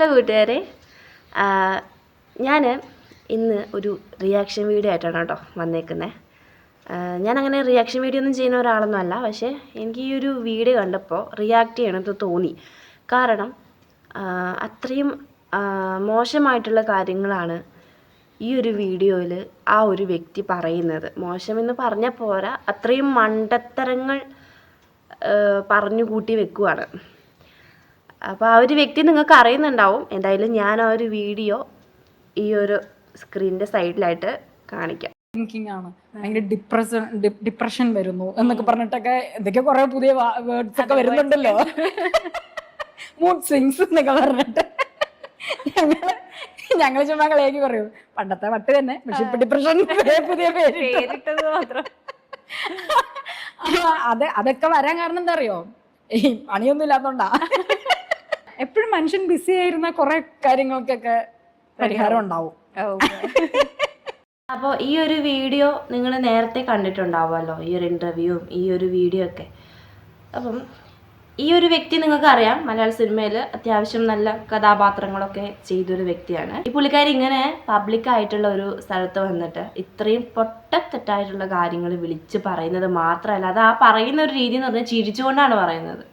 Hello കൂട്ടുകാരെ ഞാൻ ഇന്ന് ഒരു റിയാക്ഷൻ വീഡിയോ ആയിട്ടാണ് കേട്ടോ വന്നേക്കുന്നത് ഞാൻ അങ്ങനെ റിയാക്ഷൻ വീഡിയോ ഒന്നും ചെയ്യുന്ന ഒരാളൊന്നും അല്ല. പക്ഷേ എനിക്ക് ഈ ഒരു വീഡിയോ കണ്ടപ്പോൾ റിയാക്ട് ചെയ്യണമെന്ന് തോന്നി. കാരണം അത്രയും മോശമായിട്ടുള്ള കാര്യങ്ങളാണ് ഈ ഒരു വീഡിയോയിൽ ആ ഒരു വ്യക്തി പറയുന്നത്. മോശമെന്ന് പറഞ്ഞാൽ പോരാ. അത്രയും മണ്ടത്തരങ്ങൾ പറഞ്ഞു കൂട്ടി വെക്കുവാണ്. അപ്പോൾ ആ ഒരു വ്യക്തി നിങ്ങൾക്ക് അറിയുന്നുണ്ടാവും. എന്തായാലും ഞാൻ ആ ഒരു വീഡിയോ ഈ ഒരു സ്ക്രീനിന്റെ സൈഡിലായിട്ട് കാണിക്കാം. തിങ്കിങ് ആണ്. ഭയങ്കര ഡിപ്രഷൻ ഡിപ്രഷൻ വരുന്നു എന്നൊക്കെ പറഞ്ഞിട്ടൊക്കെ ഇതൊക്കെ കുറെ പുതിയ വേർഡ്സ് ഒക്കെ വരുന്നുണ്ടല്ലോ. മൂഡ് സ്വിങ്സ് എന്നൊക്കെ പറഞ്ഞിട്ട്. ഞങ്ങൾ ഞങ്ങൾ ചുമ്മാ കളിയാക്കി പറയൂ. പണ്ടത്തെ വട്ട് തന്നെ പക്ഷെ ഇപ്പൊ ഡിപ്രഷൻ പുതിയ പേര് പേരിട്ടത് മാത്രം. അത് അതൊക്കെ വരാൻ കാരണം എന്താ അറിയോ? പണിയൊന്നും ഇല്ലാത്തോണ്ടാ. എപ്പോഴും മനുഷ്യൻ ബിസി ആയിരുന്ന കുറെ കാര്യങ്ങൾക്കൊക്കെ പരിഹാരം ഉണ്ടാവും. അപ്പോൾ ഈ ഒരു വീഡിയോ നിങ്ങൾ നേരത്തെ കണ്ടിട്ടുണ്ടാവുമല്ലോ ഈ ഒരു ഇന്റർവ്യൂവും ഈ ഒരു വീഡിയോ ഒക്കെ. അപ്പം ഈ ഒരു വ്യക്തി നിങ്ങൾക്ക് അറിയാം മലയാള സിനിമയിൽ അത്യാവശ്യം നല്ല കഥാപാത്രങ്ങളൊക്കെ ചെയ്തൊരു വ്യക്തിയാണ്. ഈ പുള്ളിക്കാരി ഇങ്ങനെ പബ്ലിക്കായിട്ടുള്ള ഒരു സ്ഥലത്ത് വന്നിട്ട് ഇത്രയും പൊട്ടത്തെറ്റായിട്ടുള്ള കാര്യങ്ങൾ വിളിച്ച് പറയുന്നത് മാത്രമല്ല അത് ആ പറയുന്ന ഒരു രീതി എന്ന് പറഞ്ഞാൽ ചിരിച്ചുകൊണ്ടാണ് പറയുന്നത്.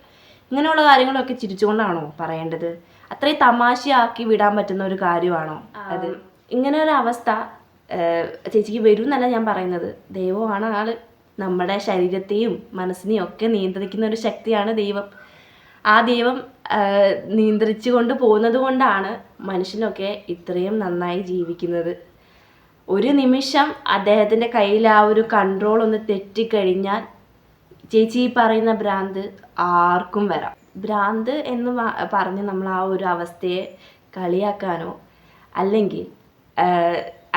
ഇങ്ങനെയുള്ള കാര്യങ്ങളൊക്കെ ചിരിച്ചുകൊണ്ടാണോ പറയേണ്ടത്? അത്രയും തമാശയാക്കി വിടാൻ പറ്റുന്ന ഒരു കാര്യമാണോ? അത് ഇങ്ങനെ ഒരു അവസ്ഥ ചേച്ചിക്ക് വരും എന്നല്ല ഞാൻ പറയുന്നത്. ദൈവമാണ് ആൾ. നമ്മുടെ ശരീരത്തെയും മനസ്സിനെയും ഒക്കെ നിയന്ത്രിക്കുന്ന ഒരു ശക്തിയാണ് ദൈവം. ആ ദൈവം നിയന്ത്രിച്ചു കൊണ്ട് പോകുന്നത് കൊണ്ടാണ് മനുഷ്യനൊക്കെ ഇത്രയും നന്നായി ജീവിക്കുന്നത്. ഒരു നിമിഷം അദ്ദേഹത്തിന്റെ കയ്യിൽ ആ ഒരു കൺട്രോൾ ഒന്ന് തെറ്റിക്കഴിഞ്ഞാൽ ചേച്ചി പറയുന്ന ഭ്രാന്ത് ആർക്കും വരാം. ഭ്രാന്ത് എന്ന് പറഞ്ഞ് നമ്മൾ ആ ഒരു അവസ്ഥയെ കളിയാക്കാനോ അല്ലെങ്കിൽ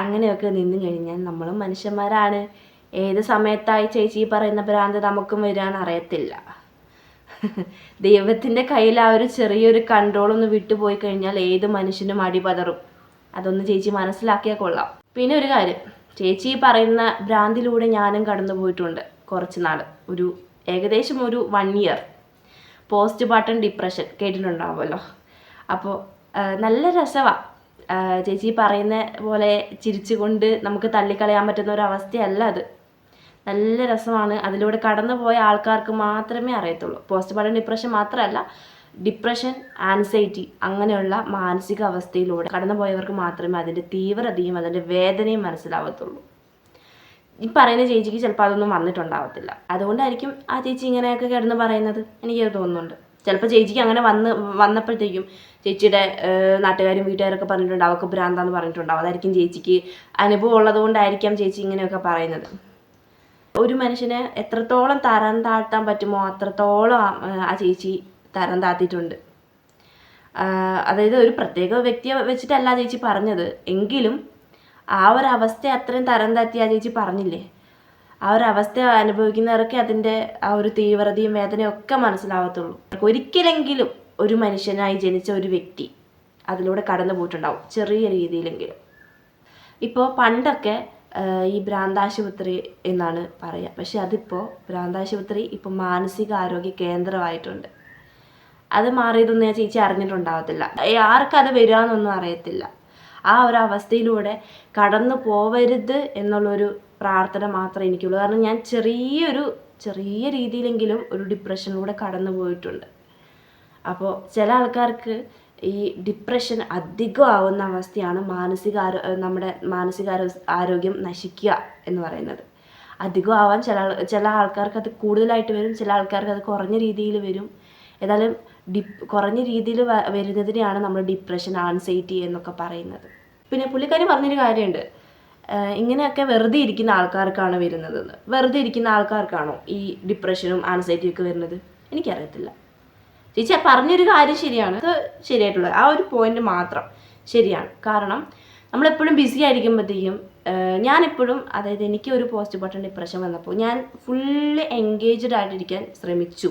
അങ്ങനെയൊക്കെ നിന്ന് കഴിഞ്ഞാൽ നമ്മളും മനുഷ്യന്മാരാണ്. ഏത് സമയത്തായി ചേച്ചി പറയുന്ന ഭ്രാന്ത് നമുക്കും വരാൻ അറിയത്തില്ല. ദൈവത്തിന്റെ കയ്യിൽ ആ ഒരു ചെറിയൊരു കൺട്രോൾ ഒന്ന് വിട്ടുപോയി കഴിഞ്ഞാൽ ഏത് മനുഷ്യനും അടിപതറും. അതൊന്ന് ചേച്ചി മനസ്സിലാക്കിയാൽ കൊള്ളാം. പിന്നെ ഒരു കാര്യം ചേച്ചി പറയുന്ന ഭ്രാന്തിലൂടെ ഞാനും കടന്നു പോയിട്ടുണ്ട് കുറച്ച് നാൾ ഒരു ഏകദേശം ഒരു one year postpartum depression കേട്ടിട്ടുണ്ടാവുമല്ലോ അപ്പോൾ നല്ല രസമാണ് ചേച്ചി പറയുന്ന പോലെ ചിരിച്ചുകൊണ്ട് നമുക്ക് തള്ളിക്കളയാൻ പറ്റുന്ന ഒരു അവസ്ഥയല്ല അത്. നല്ല രസമാണ്. അതിലൂടെ കടന്നു പോയ ആൾക്കാർക്ക് മാത്രമേ അറിയത്തുള്ളൂ. പോസ്റ്റ് പാർട്ടം ഡിപ്രഷൻ മാത്രമല്ല ഡിപ്രഷൻ ആൻസൈറ്റി അങ്ങനെയുള്ള മാനസിക അവസ്ഥയിലൂടെ കടന്നു പോയവർക്ക് മാത്രമേ അതിന്റെ തീവ്രതയും അതിന്റെ വേദനയും മനസ്സിലാവത്തുള്ളൂ. ഈ പറയുന്ന ചേച്ചിക്ക് ചിലപ്പോൾ അതൊന്നും വന്നിട്ടുണ്ടാവത്തില്ല. അതുകൊണ്ടായിരിക്കും ആ ചേച്ചി ഇങ്ങനെയൊക്കെ കിടന്ന് പറയുന്നത്. എനിക്കത് തോന്നുന്നുണ്ട്. ചിലപ്പോൾ ചേച്ചിക്ക് അങ്ങനെ വന്ന് വന്നപ്പോഴത്തേക്കും ചേച്ചിയുടെ നാട്ടുകാരും വീട്ടുകാരൊക്കെ പറഞ്ഞിട്ടുണ്ട്. അവൾക്ക് ഭ്രാന്താന്ന് പറഞ്ഞിട്ടുണ്ടാവും. അതായിരിക്കും ചേച്ചിക്ക് അനുഭവം ഉള്ളത് കൊണ്ടായിരിക്കാം ചേച്ചി ഇങ്ങനെയൊക്കെ പറയുന്നത്. ഒരു മനുഷ്യനെ എത്രത്തോളം തരം താഴ്ത്താൻ പറ്റുമോ അത്രത്തോളം ആ ചേച്ചി തരം താഴ്ത്തിയിട്ടുണ്ട്. അതായത് ഒരു പ്രത്യേക വ്യക്തിയെ വെച്ചിട്ടല്ല ചേച്ചി പറഞ്ഞത്. എങ്കിലും ആ ഒരു അവസ്ഥ അത്രയും തരം താഴ്ത്തി ചേച്ചി പറഞ്ഞില്ലേ? ആ ഒരു അവസ്ഥ അനുഭവിക്കുന്നവർക്ക് അതിന്റെ ആ ഒരു തീവ്രതയും വേദനയും ഒക്കെ മനസ്സിലാവത്തുള്ളൂ. ഒരിക്കലെങ്കിലും ഒരു മനുഷ്യനായി ജനിച്ച ഒരു വ്യക്തി അതിലൂടെ കടന്നു പോയിട്ടുണ്ടാവും ചെറിയ രീതിയിലെങ്കിലും. ഇപ്പോൾ പണ്ടൊക്കെ ഈ ഭ്രാന്താശുപത്രി എന്നാണ് പറയുക പക്ഷെ അതിപ്പോൾ ഭ്രാന്താശുപത്രി ഇപ്പോൾ മാനസികാരോഗ്യ കേന്ദ്രമായിട്ടുണ്ട്. അത് മാറിയതൊന്നും ഞാൻ ചേച്ചി അറിഞ്ഞിട്ടുണ്ടാവത്തില്ല. ആർക്കത് വരികയെന്നൊന്നും അറിയത്തില്ല. ആ ഒരു അവസ്ഥയിലൂടെ കടന്നു പോവരുത് എന്നുള്ളൊരു പ്രാർത്ഥന മാത്രമേ എനിക്കുള്ളൂ. കാരണം ഞാൻ ചെറിയൊരു ചെറിയ രീതിയിലെങ്കിലും ഒരു ഡിപ്രഷനിലൂടെ കടന്നു പോയിട്ടുണ്ട്. അപ്പോൾ ചില ആൾക്കാർക്ക് ഈ ഡിപ്രഷൻ അധികം ആവുന്ന അവസ്ഥയാണ് മാനസിക നമ്മുടെ മാനസികാരോ ആരോഗ്യം നശിക്കുക എന്ന് പറയുന്നത്. അധികം ആവാൻ ചില ചില ആൾക്കാർക്ക് അത് കൂടുതലായിട്ട് വരും ചില ആൾക്കാർക്ക് അത് കുറഞ്ഞ രീതിയിൽ വരും. ഏതായാലും ഡിപ് കുറഞ്ഞ രീതിയിൽ വരുന്നതിനെയാണ് നമ്മൾ ഡിപ്രഷൻ ആൻസൈറ്റി എന്നൊക്കെ പറയുന്നത്. പിന്നെ പുള്ളിക്കാരി പറഞ്ഞൊരു കാര്യമുണ്ട്. ഇങ്ങനെയൊക്കെ വെറുതെ ഇരിക്കുന്ന ആൾക്കാർക്കാണ് വരുന്നതെന്ന്. വെറുതെ ഇരിക്കുന്ന ആൾക്കാർക്കാണോ ഈ ഡിപ്രഷനും ആൻസൈറ്റിയും ഒക്കെ വരുന്നത്? എനിക്കറിയത്തില്ല. ചേച്ചി ആ പറഞ്ഞൊരു കാര്യം ശരിയാണ്. അത് ശരിയായിട്ടുള്ളത്. ആ ഒരു പോയിന്റ് മാത്രം ശരിയാണ്. കാരണം നമ്മളെപ്പോഴും ബിസി ആയിരിക്കുമ്പോഴത്തേക്കും ഞാനെപ്പോഴും അതായത് എനിക്ക് ഒരു പോസ്റ്റ് ബട്ടൺ ഡിപ്രഷൻ വന്നപ്പോൾ ഞാൻ ഫുള്ള് എൻഗേജ്ഡ് ആയിട്ടിരിക്കാൻ ശ്രമിച്ചു.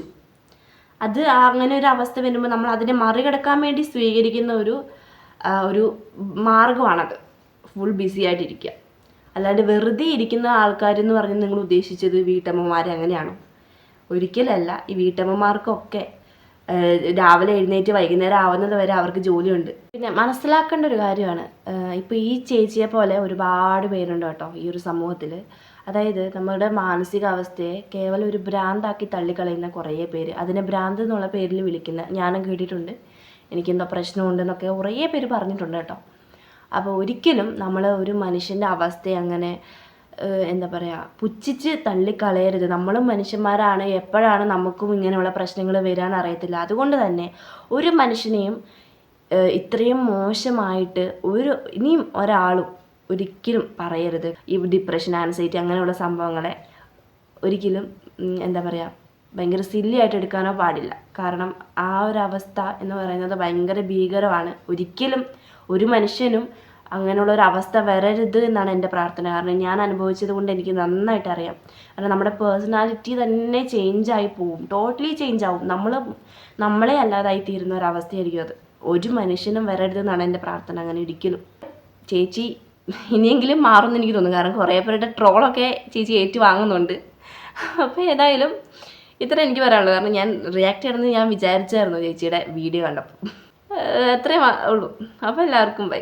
അത് അങ്ങനെ ഒരു അവസ്ഥ വരുമ്പോൾ നമ്മൾ അതിനെ മറികടക്കാൻ വേണ്ടി സ്വീകരിക്കുന്ന ഒരു ഒരു മാർഗമാണത്. ഫുൾ ബിസി ആയിട്ടിരിക്കുക അല്ലാണ്ട് വെറുതെ ഇരിക്കുന്ന ആൾക്കാരെന്ന് പറഞ്ഞ് നിങ്ങൾ ഉദ്ദേശിച്ചത് വീട്ടമ്മമാരെ അങ്ങനെയാണോ? ഒരിക്കലല്ല. ഈ വീട്ടമ്മമാർക്കൊക്കെ രാവിലെ എഴുന്നേറ്റ് വൈകുന്നേരം ആവുന്നത് വരെ അവർക്ക് ജോലിയുണ്ട്. പിന്നെ മനസ്സിലാക്കേണ്ട ഒരു കാര്യമാണ്. ഇപ്പോൾ ഈ ചേച്ചിയെ പോലെ ഒരുപാട് പേരുണ്ട് കേട്ടോ ഈ ഒരു സമൂഹത്തിൽ അതായത് നമ്മുടെ മാനസികാവസ്ഥയെ കേവലം ഒരു ഭ്രാന്താക്കി തള്ളിക്കളയുന്ന കുറേ പേര്. അതിനെ ഭ്രാന്ത് എന്നുള്ള പേരിൽ വിളിക്കുന്ന ഞാനും കേട്ടിട്ടുണ്ട്. എനിക്കെന്തോ പ്രശ്നമുണ്ടെന്നൊക്കെ കുറേ പേര് പറഞ്ഞിട്ടുണ്ട് കേട്ടോ. അപ്പോൾ ഒരിക്കലും നമ്മൾ ഒരു മനുഷ്യന്റെ അവസ്ഥയെ അങ്ങനെ എന്താ പറയുക പുച്ഛിച്ച് തള്ളിക്കളയരുത്. നമ്മളും മനുഷ്യന്മാരാണ്. എപ്പോഴാണ് നമുക്കും ഇങ്ങനെയുള്ള പ്രശ്നങ്ങൾ വരാൻ അറിയത്തില്ല. അതുകൊണ്ട് തന്നെ ഒരു മനുഷ്യനെയും ഇത്രയും മോശമായിട്ട് ഒരു ഇനിയും ഒരാളും ഒരിക്കലും പറയരുത്. ഈ ഡിപ്രഷൻ ആൻസൈറ്റി അങ്ങനെയുള്ള സംഭവങ്ങളെ ഒരിക്കലും എന്താ പറയുക ഭയങ്കര സില്ലി ആയിട്ട് എടുക്കാനോ പാടില്ല. കാരണം ആ ഒരു അവസ്ഥ എന്ന് പറയുന്നത് ഭയങ്കര ഭീകരമാണ്. ഒരിക്കലും ഒരു മനുഷ്യനും അങ്ങനെയുള്ള ഒരു അവസ്ഥ വരരുത് എന്നാണ് എന്റെ പ്രാർത്ഥന. കാരണം ഞാൻ അനുഭവിച്ചത് കൊണ്ട് എനിക്ക് നന്നായിട്ട് അറിയാം. കാരണം നമ്മുടെ പേഴ്സണാലിറ്റി തന്നെ ചേഞ്ച് ആയി പോവും. ടോട്ടലി ചേഞ്ച് ആവും. നമ്മൾ നമ്മളെ അല്ലാതായി തീരുന്ന ഒരു അവസ്ഥയായിരിക്കും അത്. ഒരു മനുഷ്യനും വരരുത് എന്നാണ് എന്റെ പ്രാർത്ഥന. അങ്ങനെ ഒരിക്കലും. ചേച്ചി ഇനിയെങ്കിലും മാറുമെന്ന് എനിക്ക് തോന്നുന്നു. കാരണം കുറേ പേരുടെ ട്രോളൊക്കെ ചേച്ചി ഏറ്റു വാങ്ങുന്നുണ്ട് അപ്പോൾ ഏതായാലും ഇത്ര എനിക്ക് പറയാനുള്ളൂ. കാരണം ഞാൻ റിയാക്ട് ചെയ്യണമെന്ന് ഞാൻ വിചാരിച്ചായിരുന്നു ചേച്ചിയുടെ വീഡിയോ കണ്ടപ്പോൾ. അത്രയും ഉള്ളൂ. അപ്പോൾ എല്ലാവർക്കും ബൈ